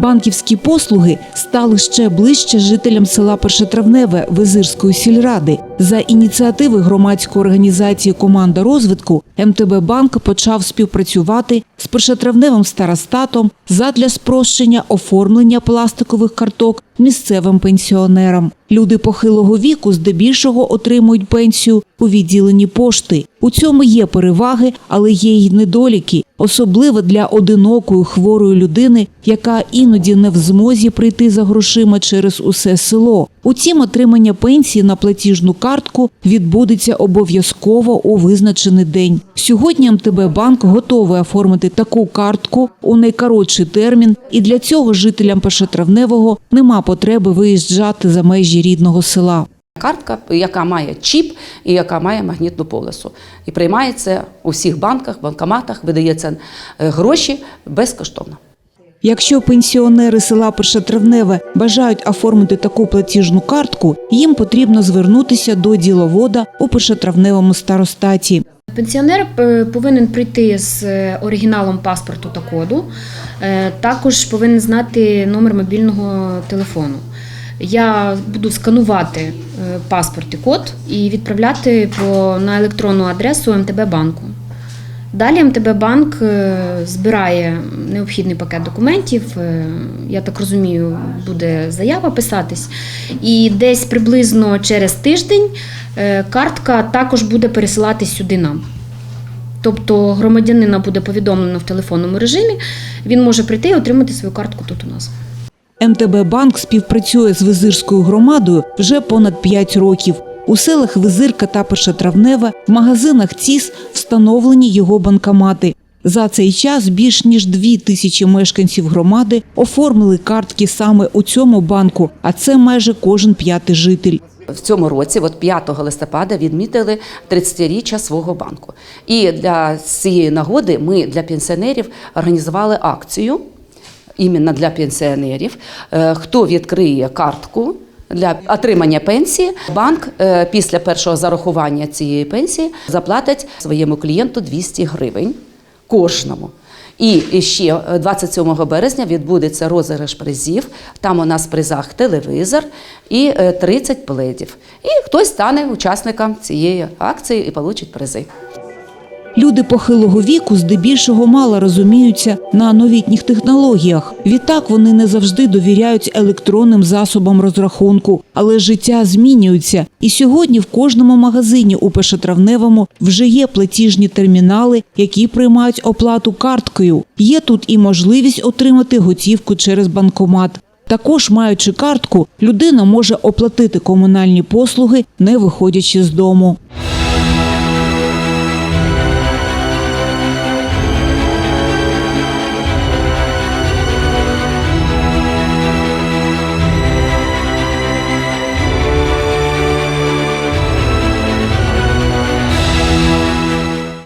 Банківські послуги стали ще ближче жителям села Першотравневе Визирської сільради. За ініціативи громадської організації Команда розвитку МТБ Банк почав співпрацювати з першотравневим старостатом задля спрощення оформлення пластикових карток місцевим пенсіонерам. Люди похилого віку здебільшого отримують пенсію у відділенні пошти. У цьому є переваги, але є й недоліки, особливо для одинокої хворої людини, яка іноді не в змозі прийти за грошима через усе село. Утім, отримання пенсії на платіжну картку відбудеться обов'язково у визначений день. Сьогодні МТБ банк готовий оформити таку картку у найкоротший термін, і для цього жителям Першотравневого нема потреби виїжджати за межі рідного села. Картка, яка має чіп і яка має магнітну полосу. І приймається у всіх банках, банкоматах, видається е, гроші безкоштовно. Якщо пенсіонери села Першотравневе бажають оформити таку платіжну картку, їм потрібно звернутися до діловода у Першотравневому старостаті. Пенсіонер е, повинен прийти з е, оригіналом паспорту та коду. Е, Також повинен знати номер мобільного телефону. Я буду сканувати паспорт і код і відправляти на електронну адресу МТБ банку. Далі МТБ банк е, збирає необхідний пакет документів. е, Я так розумію, буде заява писатись. І десь приблизно через тиждень е, картка також буде пересилатись сюди нам. Тобто громадянина буде повідомлено в телефонному режимі, він може прийти і отримати свою картку тут у нас. МТБ банк співпрацює з Визирською громадою вже понад 5 років. У селах Визирка та Першотравневе в магазинах ЦІС встановлені його банкомати. За цей час більш ніж дві тисячі мешканців громади оформили картки саме у цьому банку, а це майже кожен п'ятий житель. В цьому році, от 5 листопада, відмітили 30-річчя свого банку. І для цієї нагоди ми для пенсіонерів організували акцію іменно для пенсіонерів. Е, Хто відкриє картку для отримання пенсії, банк е, після першого зарахування цієї пенсії заплатить своєму клієнту 200 гривень кожному. І ще е, 27 березня відбудеться розіграш призів. Там у нас в призах телевізор і е, 30 пледів. І хтось стане учасником цієї акції і получить призи. Люди похилого віку здебільшого мало розуміються на новітніх технологіях. Відтак вони не завжди довіряють електронним засобам розрахунку, але життя змінюється. І сьогодні в кожному магазині у Пешетравневому вже є платіжні термінали, які приймають оплату карткою. Є тут і можливість отримати готівку через банкомат. Також, маючи картку, людина може оплатити комунальні послуги, не виходячи з дому.